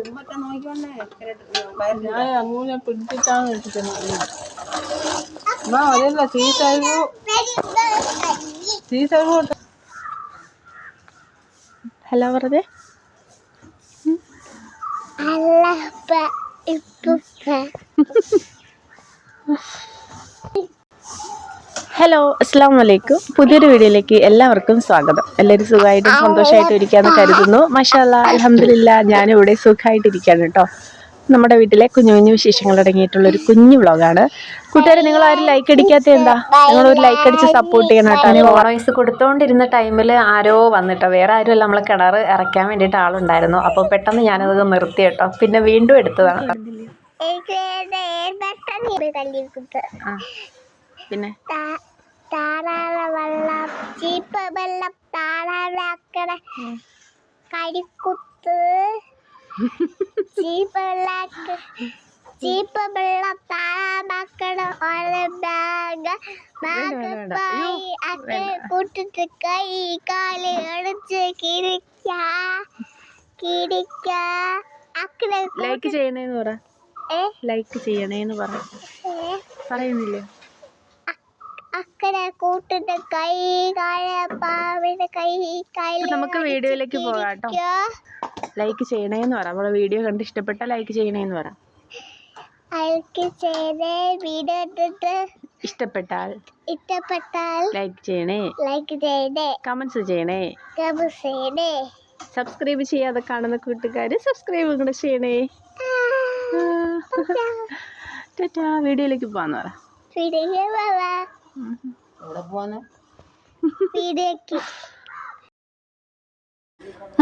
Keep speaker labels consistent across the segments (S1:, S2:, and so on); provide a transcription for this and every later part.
S1: ഇവിടെ നോക്കിക്കൊണ്ടേ
S2: ഞാൻ പിടിച്ചിട്ടാണ് അതല്ല ഹലോ വെറുതെ? ഹലോ അസ്സാം വലൈക്കും പുതിയൊരു വീഡിയോയിലേക്ക് എല്ലാവർക്കും സ്വാഗതം. എല്ലാവരും സുഖമായിട്ടും സന്തോഷമായിട്ടും ഇരിക്കാന്ന് കരുതുന്നു. മഷാല്ല അലഹമില്ല ഞാനും ഇവിടെ സുഖമായിട്ടിരിക്കുകയാണ് കേട്ടോ. നമ്മുടെ വീട്ടിലെ കുഞ്ഞു കുഞ്ഞു വിശേഷങ്ങൾ അടങ്ങിയിട്ടുള്ള ഒരു കുഞ്ഞു വ്ളോഗാണ്. കൂട്ടുകാരെ നിങ്ങൾ ആരും ലൈക്ക് അടിക്കാത്ത എന്താ? നിങ്ങൾ ഒരു ലൈക്ക് അടിച്ച് സപ്പോർട്ട് ചെയ്യണം കേട്ടോ. വോയിസ് കൊടുത്തോണ്ടിരുന്ന ടൈമിൽ ആരോ വന്നിട്ടോ. വേറെ ആരും അല്ല നമ്മളെ കിണർ ഇറക്കാൻ വേണ്ടിയിട്ട് ആളുണ്ടായിരുന്നു. അപ്പോൾ പെട്ടെന്ന് ഞാനത് നിർത്തി കേട്ടോ. പിന്നെ വീണ്ടും എടുത്തതാണ് പിന്നെ?
S3: താറാള വെള്ളം ചീപ്പ് വെള്ളം താറാളക്കട കരിക്കുത്ത്. ചീപ്പ് വെള്ളാക്ക ചീപ്പ് വെള്ളം താറാമക്കട ഒരു ബാഗ്. ബാഗ്. പായി അക്കെ കൂട്ടിട്ട് കൈ കാൽ അടിച്ച് കിരിക്ക കിരിക്ക
S2: ലൈക്ക് ചെയ്യണേന്ന് പറ. ലൈക്ക് ചെയ്യണേന്ന് പറ. പറയുന്നില്ലേ?
S3: അക്കരെ കൂട്ടിട്ട് കൈ പാവിന്റെ കൈ കൈ
S2: നമുക്ക് വീഡിയോയിലേക്ക് പോകാം കേട്ടോ. ലൈക്ക് ചെയ്യണേന്ന് പറ. നമ്മളെ വീഡിയോ കണ്ട് ഇഷ്ടപ്പെട്ടാൽ ലൈക്ക് ചെയ്യണേന്ന് പറ.
S3: ലൈക്ക് ചെയ്തേ വീഡിയോ ഇട്ടിട്ട്
S2: ഇഷ്ടപ്പെട്ടാൽ
S3: ഇഷ്ടപ്പെട്ടാൽ
S2: ലൈക്ക് ചെയ്യണേ.
S3: ലൈക്ക് ചെയ്തേ.
S2: കമന്റ്സ് ചെയ്യണേ.
S3: കമന്റ്സ് ചെയ്തേ.
S2: സബ്സ്ക്രൈബ് ചെയ്യാതെ കാണുന്ന കൂട്ടുകാര് സബ്സ്ക്രൈബ് കൂടെ ചെയ്യണേ. ടാറ്റാ വീഡിയോയിലേക്ക് പോവാന്ന് പറ.
S3: വീഡിയോ പോവാ.
S1: എവിടെ പോവാന്ന്
S3: വീഡിയോക്ക്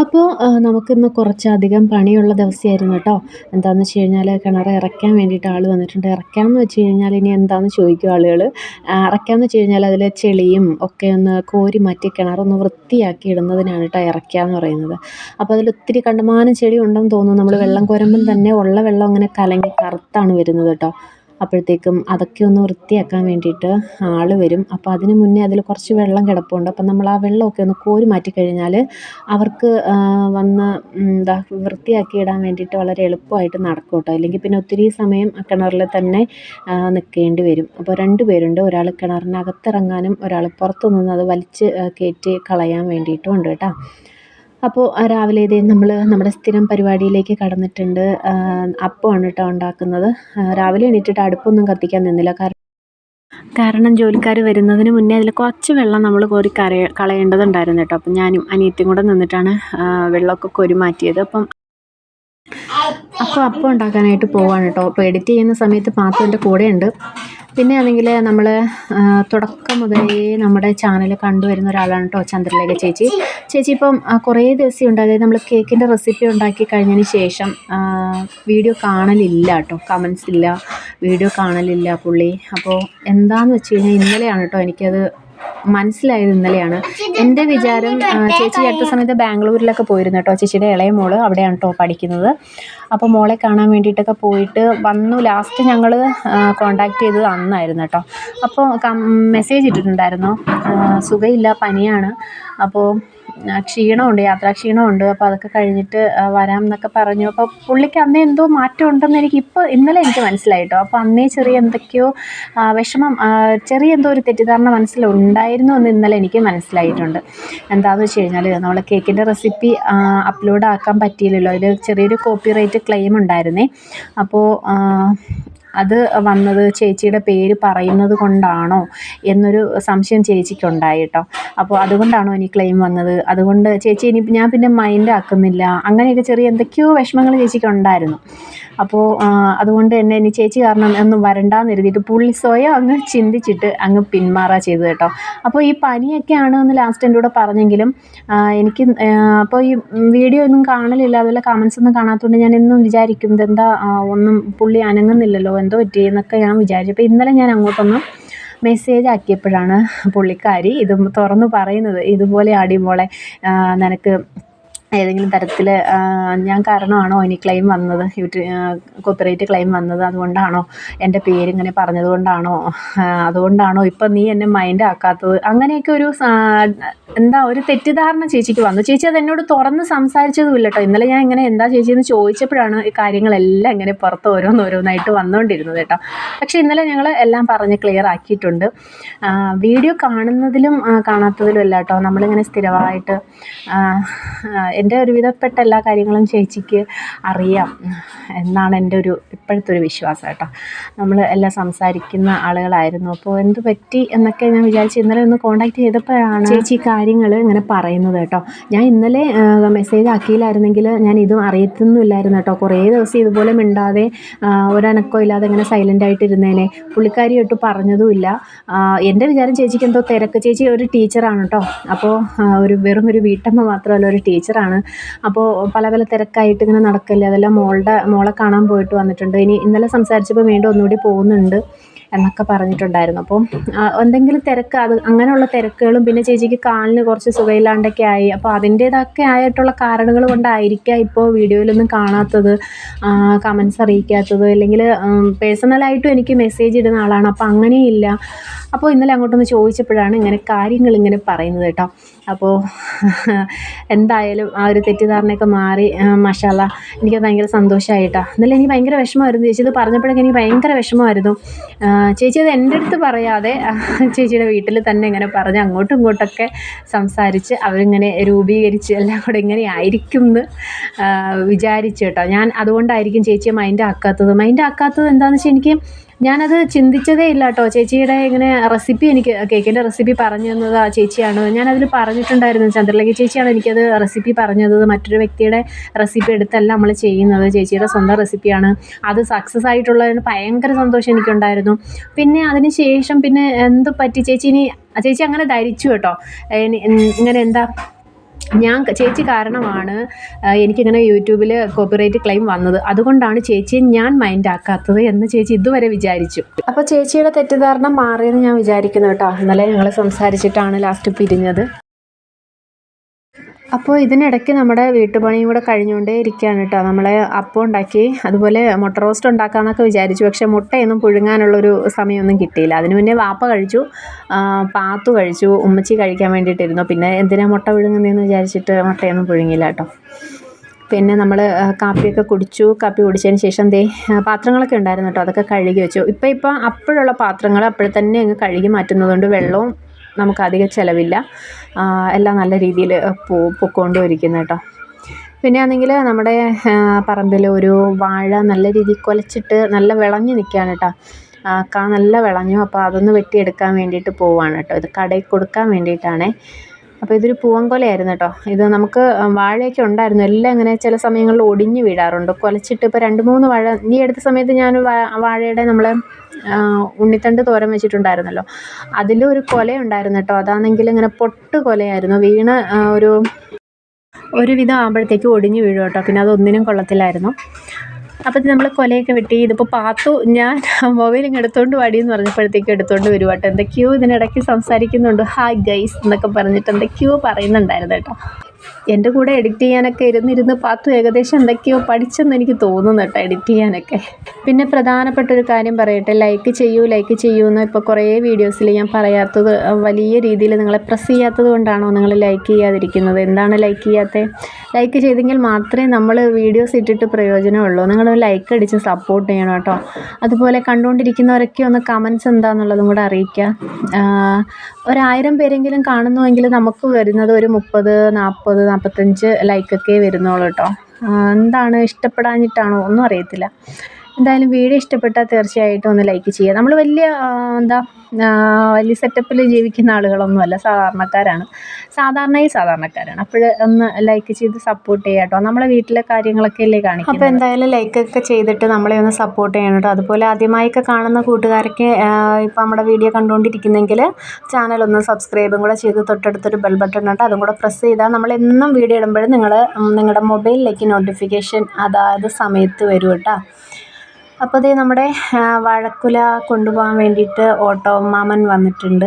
S4: അപ്പോൾ നമുക്കിന്ന് കുറച്ചധികം പണിയുള്ള ദിവസമായിരുന്നു കേട്ടോ. എന്താണെന്ന് വെച്ച് കഴിഞ്ഞാൽ കിണർ ഇറക്കാൻ വേണ്ടിയിട്ട് ആൾ വന്നിട്ടുണ്ട്. ഇറക്കാമെന്ന് വെച്ച് കഴിഞ്ഞാൽ ഇനി എന്താണെന്ന് ചോദിക്കും ആളുകൾ ഇറക്കാമെന്ന് വെച്ച് കഴിഞ്ഞാൽ അതിലെ ചെളിയും ഒക്കെ ഒന്ന് കോരി മാറ്റി കിണറൊന്ന് വൃത്തിയാക്കി ഇടുന്നതിനാണ് കേട്ടോ ഇറക്കാമെന്ന് എന്ന് പറയുന്നത്. അപ്പോൾ അതിൽ ഒത്തിരി കണ്ടമാനം ചെളി ഉണ്ടെന്ന് തോന്നുന്നു. നമ്മൾ വെള്ളം കോരുമ്പം തന്നെ ഉള്ള വെള്ളം അങ്ങനെ കലങ്ങി കറുത്താണ് വരുന്നത് കേട്ടോ. അപ്പോഴത്തേക്കും അതൊക്കെ ഒന്ന് വൃത്തിയാക്കാൻ വേണ്ടിയിട്ട് ആൾ വരും. അപ്പോൾ അതിന് മുന്നേ അതിൽ കുറച്ച് വെള്ളം കിടപ്പുണ്ട്. അപ്പം നമ്മൾ ആ വെള്ളമൊക്കെ ഒന്ന് കോരി മാറ്റി കഴിഞ്ഞാൽ അവർക്ക് വന്ന് എന്താ വൃത്തിയാക്കി ഇടാൻ വേണ്ടിയിട്ട് വളരെ എളുപ്പമായിട്ട് നടക്കും കേട്ടോ. അല്ലെങ്കിൽ പിന്നെ ഒത്തിരി സമയം ആ കിണറിൽ തന്നെ നിൽക്കേണ്ടി വരും. അപ്പോൾ രണ്ട് പേരുണ്ട്. ഒരാൾ കിണറിനകത്തിറങ്ങാനും ഒരാൾ പുറത്തു നിന്ന് അത് വലിച്ച് കയറ്റി കളയാൻ വേണ്ടിയിട്ടും ഉണ്ട് കേട്ടോ. അപ്പോൾ രാവിലെ ഇതേ നമ്മൾ നമ്മുടെ സ്ഥിരം പരിപാടിയിലേക്ക് കടന്നിട്ടുണ്ട്. അപ്പമാണ് കേട്ടോ ഉണ്ടാക്കുന്നത്. രാവിലെ എണീറ്റിട്ട് അടുപ്പൊന്നും കത്തിക്കാൻ നിന്നില്ല. കാരണം കാരണം ജോലിക്കാർ വരുന്നതിന് മുന്നേ അതിൽ കുറച്ച് വെള്ളം നമ്മൾ കോരി കരയ കളയേണ്ടതുണ്ടായിരുന്നു കേട്ടോ അപ്പം ഞാനും അനിയത്തിയും കൂടെ നിന്നിട്ടാണ് വെള്ളമൊക്കെ കോരി മാറ്റിയത്. അപ്പം അപ്പോൾ അപ്പം ഉണ്ടാക്കാനായിട്ട് പോവാണ് കേട്ടോ അപ്പോൾ എഡിറ്റ് ചെയ്യുന്ന സമയത്ത് പാത്രം എന്റെ കൂടെയുണ്ട്. പിന്നെ ആണെങ്കിൽ നമ്മൾ തുടക്കം മുതലേ നമ്മുടെ ചാനൽ കണ്ടുവരുന്ന ഒരാളാണ് കേട്ടോ ചന്ദ്രലേഖ ചേച്ചി. ചേച്ചി ഇപ്പം കുറേ ദിവസം ഉണ്ട്. അതായത് നമ്മൾ കേക്കിന്റെ റെസിപ്പി ഉണ്ടാക്കി കഴിഞ്ഞതിന് ശേഷം വീഡിയോ കാണലില്ല കേട്ടോ കമൻസ് ഇല്ല. വീഡിയോ കാണലില്ല പുള്ളി. അപ്പോൾ എന്താണെന്ന് വെച്ച് കഴിഞ്ഞാൽ ഇന്നലെയാണ് കേട്ടോ എനിക്കത് മനസ്സിലായത് ഇന്നലെയാണ്. എന്റെ വിചാരം ചേച്ചി അടുത്ത സമയത്ത് ബാംഗ്ലൂരിലൊക്കെ പോയിരുന്നു കേട്ടോ. ചേച്ചിയുടെ ഇളയ മോൾ അവിടെയാണ് കേട്ടോ പഠിക്കുന്നത്. അപ്പോൾ മോളെ കാണാൻ വേണ്ടിയിട്ടൊക്കെ പോയിട്ട് വന്നു. ലാസ്റ്റ് ഞങ്ങൾ കോണ്ടാക്ട് ചെയ്തത് അന്നായിരുന്നു കേട്ടോ അപ്പോൾ മെസ്സേജ് ഇട്ടിട്ടുണ്ടായിരുന്നു. സുഖമില്ല പനിയാണ്. അപ്പോൾ ക്ഷീണമുണ്ട് യാത്രാക്ഷീണമുണ്ട് അപ്പോൾ അതൊക്കെ കഴിഞ്ഞിട്ട് വരാം എന്നൊക്കെ പറഞ്ഞു. അപ്പോൾ പുള്ളിക്ക് അന്നേ എന്തോ മാറ്റം ഉണ്ടെന്ന് എനിക്ക് ഇപ്പോൾ ഇന്നലെ എനിക്ക് മനസ്സിലായിട്ടോ. അപ്പോൾ അന്നേ ചെറിയ എന്തൊക്കെയോ വിഷമം ചെറിയ എന്തോ ഒരു തെറ്റിദ്ധാരണ മനസ്സിലുണ്ടായിരുന്നു എന്ന് ഇന്നലെ എനിക്ക് മനസ്സിലായിട്ടുണ്ട്. എന്താണെന്ന് വെച്ച് കഴിഞ്ഞാൽ നമ്മൾ കേക്കിന്റെ റെസിപ്പി അപ്ലോഡ് ആക്കാൻ പറ്റിയില്ലല്ലോ. അതിൽ ചെറിയൊരു കോപ്പി കോപ്പിറൈറ്റ് ക്ലെയിം ഉണ്ടായിരുന്നേ. അപ്പോൾ അത് വന്നത് ചേച്ചിയുടെ പേര് പറയുന്നത് കൊണ്ടാണോ എന്നൊരു സംശയം ചേച്ചിക്കുണ്ടായി കേട്ടോ അപ്പോൾ അതുകൊണ്ടാണോ ഇനി ക്ലെയിം വന്നത്? അതുകൊണ്ട് ചേച്ചി ഇനി ഞാൻ പിന്നെ മൈൻഡ് ആക്കുന്നില്ല. അങ്ങനെയൊക്കെ ചെറിയ എന്തൊക്കെയോ വിഷമങ്ങൾ ചേച്ചിക്ക് ഉണ്ടായിരുന്നു അപ്പോൾ അതുകൊണ്ട് തന്നെ ഇനി ചേച്ചി കാരണം ഒന്നും വരണ്ടാന്ന് എഴുതിയിട്ട് പുള്ളി സ്വയം അങ്ങ് ചിന്തിച്ചിട്ട് അങ്ങ് പിന്മാറാ ചെയ്ത് കേട്ടോ. അപ്പോൾ ഈ പനിയൊക്കെയാണ് എന്ന് ലാസ്റ്റ് എന്റെ കൂടെ പറഞ്ഞെങ്കിലും എനിക്ക് അപ്പോൾ ഈ വീഡിയോ ഒന്നും കാണലില്ല. അതുപോലെ കമൻസ് ഒന്നും കാണാത്തതുകൊണ്ട് ഞാൻ എന്നും വിചാരിക്കും ഇതെന്താ ഒന്നും പുള്ളി അനങ്ങുന്നില്ലല്ലോ എന്തോ പറ്റി എന്നൊക്കെ ഞാൻ വിചാരിച്ചു. അപ്പോൾ ഇന്നലെ ഞാൻ അങ്ങോട്ടൊന്ന് മെസ്സേജ് ആക്കിയപ്പോഴാണ് പുള്ളിക്കാരി ഇത് തുറന്നു പറയുന്നത്. ഇതുപോലെ ആടി നിനക്ക് ഏതെങ്കിലും തരത്തിൽ ഞാൻ കാരണമാണോ ഇനി ക്ലെയിം വന്നത്? കോപ്പിറൈറ്റ് ക്ലെയിം വന്നത് അതുകൊണ്ടാണോ? എന്റെ പേരിങ്ങനെ പറഞ്ഞത് കൊണ്ടാണോ അതുകൊണ്ടാണോ ഇപ്പം നീ എന്നെ മൈൻഡ് ആക്കാത്തത്? അങ്ങനെയൊക്കെ ഒരു എന്താ ഒരു തെറ്റിദ്ധാരണ ചേച്ചിക്ക് വന്നു. ചേച്ചി അത് എന്നോട് തുറന്ന് സംസാരിച്ചതുമില്ല കേട്ടോ ഇന്നലെ ഞാൻ ഇങ്ങനെ എന്താ ചേച്ചി എന്ന് ചോദിച്ചപ്പോഴാണ് ഈ കാര്യങ്ങളെല്ലാം ഇങ്ങനെ പുറത്ത് ഓരോന്നോരോന്നായിട്ട് വന്നുകൊണ്ടിരുന്നത് കേട്ടോ പക്ഷേ ഇന്നലെ ഞങ്ങൾ എല്ലാം പറഞ്ഞ് ക്ലിയർ ആക്കിയിട്ടുണ്ട്. വീഡിയോ കാണുന്നതിലും കാണാത്തതിലും അല്ല കേട്ടോ നമ്മളിങ്ങനെ സ്ഥിരമായിട്ട് എന്റെ ഒരുവിധപ്പെട്ട എല്ലാ കാര്യങ്ങളും ചേച്ചിക്ക് അറിയാം എന്നാണ് എന്റെ ഒരു ഇപ്പോഴത്തെ ഒരു വിശ്വാസം കേട്ടോ. നമ്മൾ എല്ലാം സംസാരിക്കുന്ന ആളുകളായിരുന്നു. അപ്പോൾ എന്ത് പറ്റി എന്നൊക്കെ ഞാൻ വിചാരിച്ചു ഇന്നലെ ഒന്ന് കോൺടാക്ട് ചെയ്തപ്പോഴാണ് ചേച്ചി കാര്യങ്ങൾ ഇങ്ങനെ പറയുന്നത് കേട്ടോ. ഞാൻ ഇന്നലെ മെസ്സേജ് ആക്കിയില്ലായിരുന്നെങ്കിൽ ഞാൻ ഇതും അറിയത്തൊന്നുമില്ലായിരുന്നു കേട്ടോ. കുറേ ദിവസം ഇതുപോലെ മിണ്ടാതെ ഒരനക്കോ ഇല്ലാതെ ഇങ്ങനെ സൈലന്റ് ആയിട്ടിരുന്നേനെ. പുള്ളിക്കാരി ഒട്ട് പറഞ്ഞതുമില്ല. എന്റെ വിചാരം ചേച്ചിക്ക് എന്തോ തിരക്ക്. ചേച്ചി ഒരു ടീച്ചറാണ് കേട്ടോ. അപ്പോൾ ഒരു വെറും ഒരു വീട്ടമ്മ മാത്രമല്ല ഒരു ടീച്ചറാണ് അപ്പോൾ പല പല തിരക്കായിട്ട് ഇങ്ങനെ നടക്കല്ലേ അതെല്ലാം മോളുടെ മോളെ കാണാൻ പോയിട്ട് വന്നിട്ടുണ്ട്. ഇനി ഇന്നലെ സംസാരിച്ചപ്പോൾ വീണ്ടും ഒന്നുകൂടി പോകുന്നുണ്ട് എന്നൊക്കെ പറഞ്ഞിട്ടുണ്ടായിരുന്നു. അപ്പം എന്തെങ്കിലും തിരക്ക് അത് അങ്ങനെയുള്ള തിരക്കുകളും പിന്നെ ചേച്ചിക്ക് കാലിന് കുറച്ച് സുഖമില്ലാണ്ടൊക്കെ ആയി. അപ്പോൾ അതിന്റേതൊക്കെ ആയിട്ടുള്ള കാരണങ്ങൾ കൊണ്ടായിരിക്കാം ഇപ്പോൾ വീഡിയോയിലൊന്നും കാണാത്തത് കമൻസ് അറിയിക്കാത്തത്. അല്ലെങ്കിൽ പേഴ്സണലായിട്ടും എനിക്ക് മെസ്സേജ് ഇടുന്ന ആളാണ്. അപ്പോൾ അങ്ങനെയില്ല. അപ്പോൾ ഇന്നലെ അങ്ങോട്ടൊന്ന് ചോദിച്ചപ്പോഴാണ് ഇങ്ങനെ കാര്യങ്ങൾ ഇങ്ങനെ പറയുന്നത് കേട്ടോ. അപ്പോൾ എന്തായാലും ആ ഒരു തെറ്റിദ്ധാരണയൊക്കെ മാറി. മഷാല എനിക്ക് ഭയങ്കര സന്തോഷമായിട്ടാണ് എന്നാലും എനിക്ക് ഭയങ്കര വിഷമമായിരുന്നു. ചേച്ചി ഇത് പറഞ്ഞപ്പോഴൊക്കെ എനിക്ക് ഭയങ്കര വിഷമമായിരുന്നു. ചേച്ചി അത് എന്റെ അടുത്ത് പറയാതെ ചേച്ചിയുടെ വീട്ടിൽ തന്നെ ഇങ്ങനെ പറഞ്ഞ് അങ്ങോട്ടും ഇങ്ങോട്ടൊക്കെ സംസാരിച്ച് അവരിങ്ങനെ രൂപീകരിച്ച് എല്ലാം കൂടെ ഇങ്ങനെ ആയിരിക്കും എന്ന് വിചാരിച്ചു കേട്ടോ. ഞാൻ അതുകൊണ്ടായിരിക്കും ചേച്ചിയെ മൈൻഡ് ആക്കാത്തത്. മൈൻഡ് ആക്കാത്തത് എന്താണെന്ന് വെച്ചാൽ എനിക്ക് ഞാനത് ചിന്തിച്ചതേ ഇല്ല കേട്ടോ. ചേച്ചിയുടെ ഇങ്ങനെ റെസിപ്പി എനിക്ക് കേക്കിന്റെ റെസിപ്പി പറഞ്ഞു തന്നത് ആ ചേച്ചിയാണ്? ഞാനതിൽ പറഞ്ഞിട്ടുണ്ടായിരുന്നു. ചന്ദ്രലേഖ ചേച്ചിയാണ് എനിക്കത് റെസിപ്പി പറഞ്ഞത്. മറ്റൊരു വ്യക്തിയുടെ റെസിപ്പി എടുത്തല്ല നമ്മൾ ചെയ്യുന്നത്. ചേച്ചിയുടെ സ്വന്തം റെസിപ്പിയാണ് അത് സക്സസ് ആയിട്ടുള്ളതിന് ഭയങ്കര സന്തോഷം എനിക്കുണ്ടായിരുന്നു. പിന്നെ അതിന് ശേഷം പിന്നെ എന്ത് പറ്റി? ചേച്ചി ഇനി ചേച്ചി അങ്ങനെ ധരിച്ചു കേട്ടോ. ഇങ്ങനെ എന്താ ഞാൻ ചേച്ചി കാരണമാണ് എനിക്കിങ്ങനെ യൂട്യൂബിൽ കോപ്പിറൈറ്റ് ക്ലെയിം വന്നത്. അതുകൊണ്ടാണ് ചേച്ചിയെ ഞാൻ മൈൻഡ് ആക്കാത്തത് എന്ന് ചേച്ചി ഇതുവരെ വിചാരിച്ചു. അപ്പോൾ ചേച്ചിയുടെ തെറ്റിദ്ധാരണ മാറിയെന്ന് ഞാൻ വിചാരിക്കുന്നു കേട്ടോ. ഇന്നലെ ഞങ്ങൾ സംസാരിച്ചിട്ടാണ് ലാസ്റ്റ് പിരിഞ്ഞത്. അപ്പോൾ ഇതിനിടയ്ക്ക് നമ്മുടെ വീട്ടുപണിയും കൂടെ കഴിഞ്ഞുകൊണ്ടേ ഇരിക്കുകയാണ് കേട്ടോ. നമ്മൾ അപ്പം ഉണ്ടാക്കി അതുപോലെ മുട്ട റോസ്റ്റ് ഉണ്ടാക്കാമെന്നൊക്കെ വിചാരിച്ചു. പക്ഷേ മുട്ടയൊന്നും പുഴുങ്ങാനുള്ളൊരു സമയമൊന്നും കിട്ടിയില്ല. അതിന് മുന്നേ വാപ്പ കഴിച്ചു പാത്തു കഴിച്ചു ഉമ്മച്ചി കഴിക്കാൻ വേണ്ടിയിട്ടിരുന്നു. പിന്നെ എന്തിനാ മുട്ട പുഴുങ്ങുന്നതെന്ന് വിചാരിച്ചിട്ട് മുട്ടയൊന്നും പുഴുങ്ങില്ല കേട്ടോ. പിന്നെ നമ്മൾ കാപ്പിയൊക്കെ കുടിച്ചു. കാപ്പി കുടിച്ചതിന് ശേഷം ദേ പാത്രങ്ങളൊക്കെ ഉണ്ടായിരുന്നു കേട്ടോ. അതൊക്കെ കഴുകി വെച്ചു. ഇപ്പോൾ ഇപ്പോൾ അപ്പോഴുള്ള പാത്രങ്ങൾ അപ്പോഴത്തന്നെ അങ്ങ് കഴുകി മാറ്റുന്നതുകൊണ്ട് വെള്ളവും നമുക്ക് അധികം ചിലവില്ല എല്ലാം നല്ല രീതിയിൽ പോ പൊക്കോണ്ടും കേട്ടോ. പിന്നെ ആണെങ്കിൽ നമ്മുടെ പറമ്പിൽ ഒരു വാഴ നല്ല രീതിയിൽ കുലച്ചിട്ട് നല്ല വിളഞ്ഞ് നിൽക്കുകയാണ് കേട്ടോ. കാ നല്ല വിളഞ്ഞു അപ്പോൾ അതൊന്ന് വെട്ടിയെടുക്കാൻ വേണ്ടിയിട്ട് പോവാണ് കേട്ടോ. ഇത് കടയിൽ കൊടുക്കാൻ വേണ്ടിയിട്ടാണേ. അപ്പോൾ ഇതൊരു പൂവൻകൊലയായിരുന്നു കേട്ടോ. ഇത് നമുക്ക് വാഴയൊക്കെ ഉണ്ടായിരുന്നു. എല്ലാം ഇങ്ങനെ ചില സമയങ്ങളിൽ ഒടിഞ്ഞു വീഴാറുണ്ട്. കുലച്ചിട്ട് ഇപ്പോൾ രണ്ട് മൂന്ന് വാഴ നീ എടുത്ത സമയത്ത് ഞാൻ വാഴയുടെ നമ്മൾ ഉണ്ണിത്തണ്ട് തോരൻ വെച്ചിട്ടുണ്ടായിരുന്നല്ലോ. അതിലൊരു കൊല ഉണ്ടായിരുന്നു കേട്ടോ. അതാണെങ്കിൽ ഇങ്ങനെ പൊട്ട് കൊലയായിരുന്നു. വീണ് ഒരു ഒരു ഒരുവിധം ആകുമ്പോഴത്തേക്ക് ഒടിഞ്ഞു വീഴും കേട്ടോ. പിന്നെ അതൊന്നിനും കൊള്ളത്തില്ലായിരുന്നു. അപ്പം നമ്മൾ കൊലയൊക്കെ വെട്ടി ഇതിപ്പോൾ പാത്തു ഞാൻ മൊബൈൽ ഇങ്ങ് എടുത്തുകൊണ്ട് വാടി എന്ന് പറഞ്ഞപ്പോഴത്തേക്ക് എടുത്തോണ്ട് വരും കേട്ടോ. എന്തൊക്കെയോ ഇതിനിടയ്ക്ക് സംസാരിക്കുന്നുണ്ട്. ഹായ് ഗൈസ് എന്നൊക്കെ പറഞ്ഞിട്ട് എന്തൊക്കെയോ പറയുന്നുണ്ടായിരുന്നു കേട്ടോ. എന്റെ കൂടെ എഡിറ്റ് ചെയ്യാനൊക്കെ ഇരുന്നിരുന്ന് പാത്തു ഏകദേശം എന്തൊക്കെയോ പഠിച്ചെന്ന് എനിക്ക് തോന്നുന്നു കേട്ടോ എഡിറ്റ് ചെയ്യാനൊക്കെ. പിന്നെ പ്രധാനപ്പെട്ട ഒരു കാര്യം പറയട്ടെ ലൈക്ക് ചെയ്യൂ ലൈക്ക് ചെയ്യൂ എന്ന് ഇപ്പോൾ കുറേ വീഡിയോസിൽ ഞാൻ പറയാത്തത് വലിയ രീതിയിൽ നിങ്ങളെ പ്രസ് ചെയ്യാത്തത് കൊണ്ടാണോ നിങ്ങൾ ലൈക്ക് ചെയ്യാതിരിക്കുന്നത്? എന്താണ് ലൈക്ക് ചെയ്യാത്തത് ലൈക്ക് ചെയ്തെങ്കിൽ മാത്രമേ നമ്മൾ വീഡിയോസ് ഇട്ടിട്ട് പ്രയോജനമുള്ളൂ. നിങ്ങൾ ലൈക്ക് അടിച്ച് സപ്പോർട്ട് ചെയ്യണം കേട്ടോ. അതുപോലെ കണ്ടുകൊണ്ടിരിക്കുന്നവരൊക്കെ ഒന്ന് കമൻസ് എന്താണെന്നുള്ളതും കൂടെ അറിയിക്കുക. ഒരായിരം പേരെങ്കിലും കാണുന്നുവെങ്കിൽ നമുക്ക് വരുന്നത് ഒരു മുപ്പത് നാൽപ്പത് നാൽപ്പത്തഞ്ച് ലൈക്കൊക്കെ വരുന്നുള്ളൂ കേട്ടോ എന്താണ് ഇഷ്ടപ്പെടാഞ്ഞിട്ടാണോ? ഒന്നും അറിയത്തില്ല. എന്തായാലും വീഡിയോ ഇഷ്ടപ്പെട്ടാൽ തീർച്ചയായിട്ടും ഒന്ന് ലൈക്ക് ചെയ്യുക. നമ്മൾ വലിയ എന്താ വലിയ സെറ്റപ്പിൽ ജീവിക്കുന്ന ആളുകളൊന്നുമല്ല. സാധാരണക്കാരാണ്. സാധാരണയിൽ സാധാരണക്കാരാണ്. അപ്പോൾ ഒന്ന് ലൈക്ക് ചെയ്ത് സപ്പോർട്ട് ചെയ്യുക കേട്ടോ. നമ്മളെ വീട്ടിലെ കാര്യങ്ങളൊക്കെ അല്ലേ കാണിക്കും അപ്പോൾ എന്തായാലും ലൈക്കൊക്കെ ചെയ്തിട്ട് നമ്മളെ ഒന്ന് സപ്പോർട്ട് ചെയ്യണം കേട്ടോ. അതുപോലെ ആദ്യമായൊക്കെ കാണുന്ന കൂട്ടുകാരൊക്കെ ഇപ്പോൾ നമ്മുടെ വീഡിയോ കണ്ടുകൊണ്ടിരിക്കുന്നെങ്കിൽ ചാനൽ ഒന്ന് സബ്സ്ക്രൈബും കൂടെ ചെയ്ത് തൊട്ടടുത്തൊരു ബെൽ ബട്ടൺ ഉണ്ട്. അതും കൂടെ പ്രസ് ചെയ്താൽ നമ്മൾ എന്നും വീഡിയോ ഇടുമ്പോഴും നിങ്ങൾ നിങ്ങളുടെ മൊബൈലിലേക്ക് നോട്ടിഫിക്കേഷൻ അതായത് സമയത്ത് വരും കേട്ടോ. അപ്പോൾ ദേ നമ്മുടെ വാഴക്കുല കൊണ്ടുപോകാൻ വേണ്ടിയിട്ട് ഓട്ടോ മാമൻ വന്നിട്ടുണ്ട്.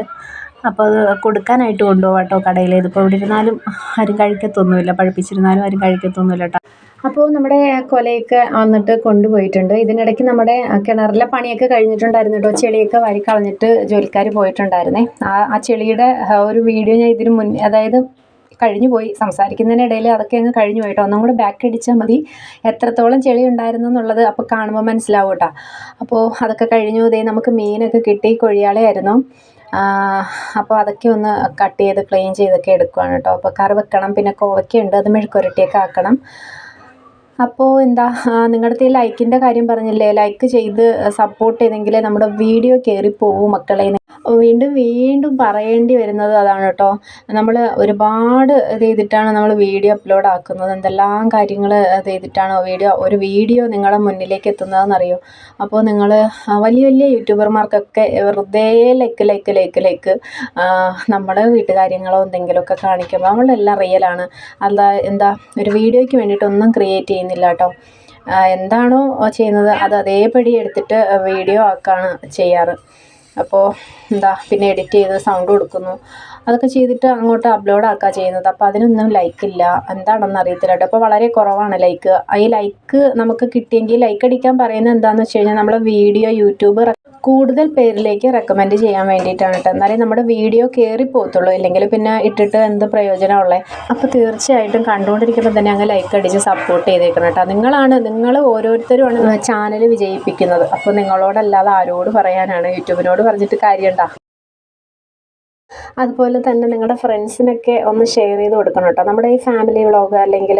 S4: അപ്പോൾ അത് കൊടുക്കാനായിട്ട് കൊണ്ടുപോകാം കേട്ടോ കടയിൽ ഇതിപ്പോൾ ഇവിടെ ഇരുന്നാലും ആരും കഴിക്കത്തൊന്നുമില്ല. പഴുപ്പിച്ചിരുന്നാലും ആരും കഴിക്കത്തൊന്നുമില്ല കേട്ടോ. അപ്പോൾ നമ്മുടെ കൊലയൊക്കെ വന്നിട്ട് കൊണ്ടുപോയിട്ടുണ്ട്. ഇതിനിടയ്ക്ക് നമ്മുടെ കിണറിലെ പണിയൊക്കെ കഴിഞ്ഞിട്ടുണ്ടായിരുന്നു കേട്ടോ. ചെളിയൊക്കെ വരി കളഞ്ഞിട്ട് ജോലിക്കാർ പോയിട്ടുണ്ടായിരുന്നേ. ആ ചെളിയുടെ ഒരു വീഡിയോ ഞാൻ ഇതിന് മുന്നേ അതായത് കഴിഞ്ഞു പോയി സംസാരിക്കുന്നതിനിടയിൽ അതൊക്കെ അങ്ങ് കഴിഞ്ഞു പോയിട്ടോ ഒന്നും കൂടെ ബാക്ക് അടിച്ചാൽ മതി. എത്രത്തോളം ചെളി ഉണ്ടായിരുന്നു എന്നുള്ളത് അപ്പോൾ കാണുമ്പോൾ മനസ്സിലാവും കേട്ടോ. അപ്പോൾ അതൊക്കെ കഴിഞ്ഞു. ഇതേ നമുക്ക് മീനൊക്കെ കിട്ടി. കൊഴിയാളയായിരുന്നു. അപ്പോൾ അതൊക്കെ ഒന്ന് കട്ട് ചെയ്ത് ക്ലീൻ ചെയ്തൊക്കെ എടുക്കുവാണ് കേട്ടോ. അപ്പോൾ കറി വെക്കണം. പിന്നെ കോവയ്ക്കുണ്ട് അത് മെഴുക്കുരട്ടിയൊക്കെ ആക്കണം. അപ്പോൾ എന്താ നിങ്ങളുടെ ലൈക്കിന്റെ കാര്യം പറഞ്ഞില്ലേ? ലൈക്ക് ചെയ്ത് സപ്പോർട്ട് ചെയ്തെങ്കിലേ നമ്മുടെ വീഡിയോ കയറിപ്പോവും മക്കളെ. വീണ്ടും വീണ്ടും പറയേണ്ടി വരുന്നത് അതാണ് കേട്ടോ. നമ്മൾ ഒരുപാട് ചെയ്തിട്ടാണ് നമ്മൾ വീഡിയോ അപ്ലോഡ് ആക്കുന്നത്. എന്തെല്ലാം കാര്യങ്ങൾ ചെയ്തിട്ടാണ് വീഡിയോ ഒരു വീഡിയോ നിങ്ങളുടെ മുന്നിലേക്ക് എത്തുന്നതെന്നറിയോ? അപ്പോൾ നിങ്ങൾ വലിയ വലിയ യൂട്യൂബർമാർക്കൊക്കെ വെറുതെ ലൈക്ക് ലൈക്ക് ലൈക്ക് ലൈക്ക് നമ്മുടെ വീട്ടുകാര്യങ്ങളോ എന്തെങ്കിലുമൊക്കെ കാണിക്കുമ്പോൾ നമ്മളെല്ലാം റിയലാണ് അല്ല എന്താ ഒരു വീഡിയോയ്ക്ക് വേണ്ടിയിട്ടൊന്നും ക്രിയേറ്റ് ചെയ്യുന്നില്ല കേട്ടോ എന്താണോ ചെയ്യുന്നത് അത് അതേപടി എടുത്തിട്ട് വീഡിയോ ആക്കാണ് ചെയ്യാറ്. അപ്പോൾ എന്താ പിന്നെ എഡിറ്റ് ചെയ്ത് സൗണ്ട് കൊടുക്കുന്നു. അതൊക്കെ ചെയ്തിട്ട് അങ്ങോട്ട് അപ്ലോഡ് ആക്കുക ചെയ്യുന്നത്. അപ്പോൾ അതിനൊന്നും ലൈക്ക് ഇല്ല. എന്താണെന്ന് അറിയത്തില്ല കേട്ടോ അപ്പോൾ വളരെ കുറവാണ് ലൈക്ക് ഈ ലൈക്ക് നമുക്ക് കിട്ടിയെങ്കിൽ ലൈക്ക് അടിക്കാൻ പറയുന്നത് എന്താണെന്ന് വെച്ച് കഴിഞ്ഞാൽ നമ്മളെ വീഡിയോ യൂട്യൂബ് കൂടുതൽ പേരിലേക്ക് റെക്കമെൻഡ് ചെയ്യാൻ വേണ്ടിയിട്ടാണ് കേട്ടോ എന്നാലേ നമ്മുടെ വീഡിയോ കയറി പോകത്തുള്ളൂ ഇല്ലെങ്കിൽ പിന്നെ ഇട്ടിട്ട് എന്ത് പ്രയോജനമുള്ളത് അപ്പോൾ തീർച്ചയായിട്ടും കണ്ടുകൊണ്ടിരിക്കുമ്പോൾ തന്നെ അങ്ങ് ലൈക്ക് അടിച്ച് സപ്പോർട്ട് ചെയ്തേക്കണം കേട്ടോ നിങ്ങളാണ് നിങ്ങൾ ഓരോരുത്തരുമാണ് ചാനൽ വിജയിപ്പിക്കുന്നത്. അപ്പോൾ നിങ്ങളോടല്ലാതെ ആരോട് പറയാനാണ്? യൂട്യൂബിനോട് പറഞ്ഞിട്ട് കാര്യമുണ്ടോ അതുപോലെ തന്നെ നിങ്ങളുടെ ഫ്രണ്ട്സിനൊക്കെ ഒന്ന് ഷെയർ ചെയ്ത് കൊടുക്കണം കേട്ടോ. നമ്മുടെ ഈ ഫാമിലി വ്ളോഗ് അല്ലെങ്കിൽ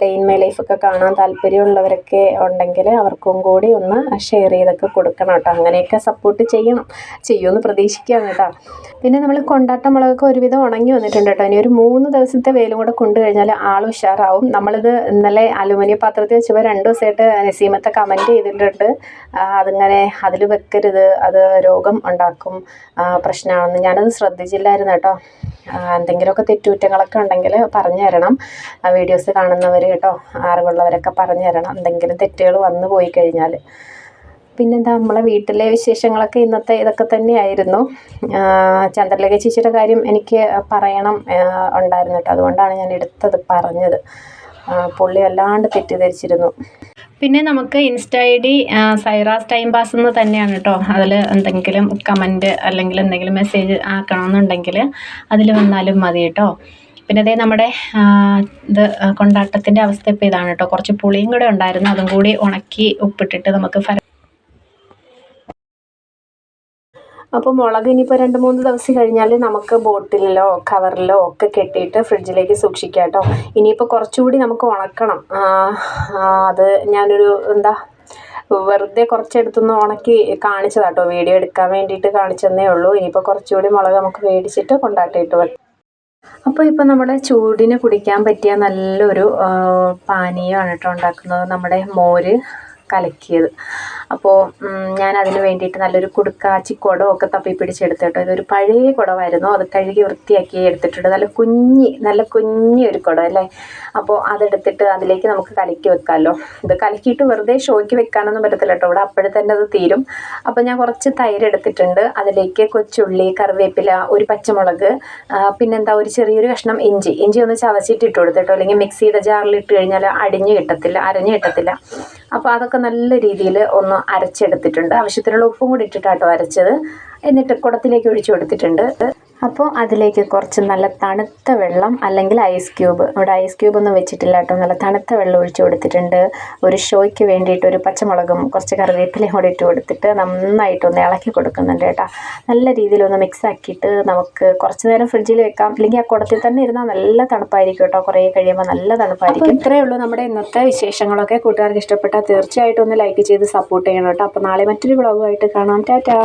S4: ഡേ ഇൻ മൈ ലൈഫൊക്കെ കാണാൻ താല്പര്യമുള്ളവരൊക്കെ ഉണ്ടെങ്കിൽ അവർക്കും കൂടി ഒന്ന് ഷെയർ ചെയ്തൊക്കെ കൊടുക്കണം കേട്ടോ. അങ്ങനെയൊക്കെ സപ്പോർട്ട് ചെയ്യണം. ചെയ്യുമെന്ന് പ്രതീക്ഷിക്കുകയാണ് കേട്ടോ. പിന്നെ നമ്മൾ കൊണ്ടാട്ട മുളകൊക്കെ ഒരുവിധം ഉണങ്ങി വന്നിട്ടുണ്ട് കേട്ടോ. ഇനി ഒരു മൂന്ന് ദിവസത്തെ വെയിലും കൂടെ കൊണ്ടു കഴിഞ്ഞാൽ ആൾ ഉഷാറാവും. നമ്മളിത് ഇന്നലെ അലുമിനിയം പാത്രത്തിൽ വെച്ചപ്പോൾ രണ്ട് ദിവസമായിട്ട് നസീമത്തെ കമന്റ് ചെയ്തിട്ടുണ്ട്. അതിങ്ങനെ അതിൽ വെക്കരുത്. അത് രോഗം ഉണ്ടാക്കും പ്രശ്നമാണെന്ന് ഞാനത് ശ്രദ്ധിച്ചില്ലായിരുന്നു കേട്ടോ. എന്തെങ്കിലുമൊക്കെ തെറ്റുകുറ്റങ്ങളൊക്കെ ഉണ്ടെങ്കിൽ പറഞ്ഞു തരണം. ആ വീഡിയോസ് കാണുന്നവർ കേട്ടോ അറിവുള്ളവരൊക്കെ പറഞ്ഞു തരണം. എന്തെങ്കിലും തെറ്റുകൾ വന്നു പോയി കഴിഞ്ഞാൽ പിന്നെന്താ നമ്മളെ വീട്ടിലെ വിശേഷങ്ങളൊക്കെ ഇന്നത്തെ ഇതൊക്കെ തന്നെയായിരുന്നു. ചന്ദ്രലേഖ ചേച്ചിയുടെ കാര്യം എനിക്ക് പറയണം ഉണ്ടായിരുന്നു കേട്ടോ. അതുകൊണ്ടാണ് ഞാൻ എടുത്തത് പറഞ്ഞത്. പുള്ളി വല്ലാണ്ട് തെറ്റിദ്ധരിച്ചിരുന്നു. പിന്നെ നമുക്ക് insta I D Saira's time pass എന്ന് തന്നെയാണ് കേട്ടോ അതിൽ എന്തെങ്കിലും കമന്റ് അല്ലെങ്കിൽ എന്തെങ്കിലും മെസ്സേജ് ആക്കണമെന്നുണ്ടെങ്കിൽ അതിൽ വന്നാലും മതി കേട്ടോ പിന്നെ അതേ നമ്മുടെ ഇത് കൊണ്ടാട്ടത്തിന്റെ അവസ്ഥ ഇപ്പോൾ ഇതാണ് കേട്ടോ കുറച്ച് പുളിയും കൂടെ ഉണ്ടായിരുന്നു. അതും കൂടി ഉണക്കി ഉപ്പിട്ടിട്ട് നമുക്ക് അപ്പോൾ മുളക് ഇനിയിപ്പോൾ രണ്ട് മൂന്ന് ദിവസം കഴിഞ്ഞാൽ നമുക്ക് ബോട്ടിലിലോ കവറിലോ ഒക്കെ കെട്ടിയിട്ട് ഫ്രിഡ്ജിലേക്ക് സൂക്ഷിക്കാം കേട്ടോ. ഇനിയിപ്പോൾ കുറച്ചുകൂടി നമുക്ക് ഉണക്കണം. അത് ഞാനൊരു എന്താ വെറുതെ കുറച്ചെടുത്തൊന്ന് ഉണക്കി കാണിച്ചതാട്ടോ വീഡിയോ എടുക്കാൻ വേണ്ടിയിട്ട് കാണിച്ചതന്നേ ഉള്ളൂ. ഇനിയിപ്പോൾ കുറച്ചുകൂടി മുളക് നമുക്ക് മേടിച്ചിട്ട് കൊണ്ടാട്ടിയിട്ട് വെക്കാം അപ്പോൾ ഇപ്പോൾ നമ്മുടെ ചൂടിന് കുടിക്കാൻ പറ്റിയ നല്ലൊരു പാനീയമാണ് കേട്ടോ ഉണ്ടാക്കുന്നത്. നമ്മുടെ മോര് കലക്കിയത്. അപ്പോൾ ഞാൻ അതിന് വേണ്ടിയിട്ട് നല്ലൊരു കുടുക്കാച്ചി ഒക്കെ തപ്പി പിടിച്ചെടുത്ത് കേട്ടോ. ഇതൊരു പഴയ കുടമായിരുന്നു അത് കഴുകി വൃത്തിയാക്കി എടുത്തിട്ടുണ്ട്. നല്ല കുഞ്ഞി നല്ല കുഞ്ഞി ഒരു കുടം അല്ലേ? അപ്പോൾ അതെടുത്തിട്ട് അതിലേക്ക് നമുക്ക് കലക്കി വെക്കാമല്ലോ ഇത് കലക്കിയിട്ട് വെറുതെ ഷോയ്ക്ക് വെക്കാനൊന്നും പറ്റത്തില്ല കേട്ടോ. ഇവിടെ അപ്പോഴേ തന്നെ അത് തീരും. അപ്പോൾ ഞാൻ കുറച്ച് തൈര് എടുത്തിട്ടുണ്ട്. അതിലേക്ക് കൊച്ചുള്ളി കറിവേപ്പില ഒരു പച്ചമുളക് പിന്നെന്താ ഒരു ചെറിയൊരു കഷ്ണം ഇഞ്ചി. ഇഞ്ചി ഒന്ന് ചവച്ചിട്ട് ഇട്ട് കൊടുത്തിട്ടോ അല്ലെങ്കിൽ മിക്സിയുടെ ജാറിൽ ഇട്ട് കഴിഞ്ഞാൽ അടിഞ്ഞ് കിട്ടത്തില്ല അരഞ്ഞ് കിട്ടത്തില്ല. അപ്പോൾ അതൊക്കെ നല്ല രീതിയിൽ ഒന്ന് അരച്ചെടുത്തിട്ടുണ്ട്. ആവശ്യത്തിനുള്ള ഉപ്പും കൂടി ഇട്ടിട്ടാട്ടോ അരച്ചത്. എന്നിട്ട് കുടത്തിലേക്ക് ഒഴിച്ചു കൊടുത്തിട്ടുണ്ട്. അപ്പോൾ അതിലേക്ക് കുറച്ച് നല്ല തണുത്ത വെള്ളം അല്ലെങ്കിൽ ഐസ് ക്യൂബ് ഇവിടെ ഐസ് ക്യൂബ് ഒന്നും വെച്ചിട്ടില്ല കേട്ടോ. നല്ല തണുത്ത വെള്ളം ഒഴിച്ചു കൊടുത്തിട്ടുണ്ട്. ഒരു ഷോയ്ക്ക് വേണ്ടിയിട്ട് ഒരു പച്ചമുളകും കുറച്ച് കറിവേപ്പിലയും കൂടി ഇട്ട് കൊടുത്തിട്ട് നന്നായിട്ടൊന്ന് ഇളക്കി കൊടുക്കുന്നുണ്ട് കേട്ടോ. നല്ല രീതിയിൽ ഒന്ന് മിക്സ് ആക്കിയിട്ട് നമുക്ക് കുറച്ച് നേരം ഫ്രിഡ്ജിൽ വെക്കാം. അല്ലെങ്കിൽ ആ കുടത്തിൽ തന്നെ ഇരുന്നാൽ നല്ല തണുപ്പായിരിക്കും കേട്ടോ. കുറേ കഴിയുമ്പോൾ നല്ല തണുപ്പായിരിക്കും. ഇത്രയേ ഉള്ളൂ നമ്മുടെ ഇന്നത്തെ വിശേഷങ്ങളൊക്കെ. കൂട്ടുകാർക്ക് ഇഷ്ടപ്പെട്ടാൽ തീർച്ചയായിട്ടും ഒന്ന് ലൈക്ക് ചെയ്ത് സപ്പോർട്ട് ചെയ്യണം കേട്ടോ. അപ്പോൾ നാളെ മറ്റൊരു വ്ളോഗുമായിട്ട് കാണാം. ടാറ്റാ.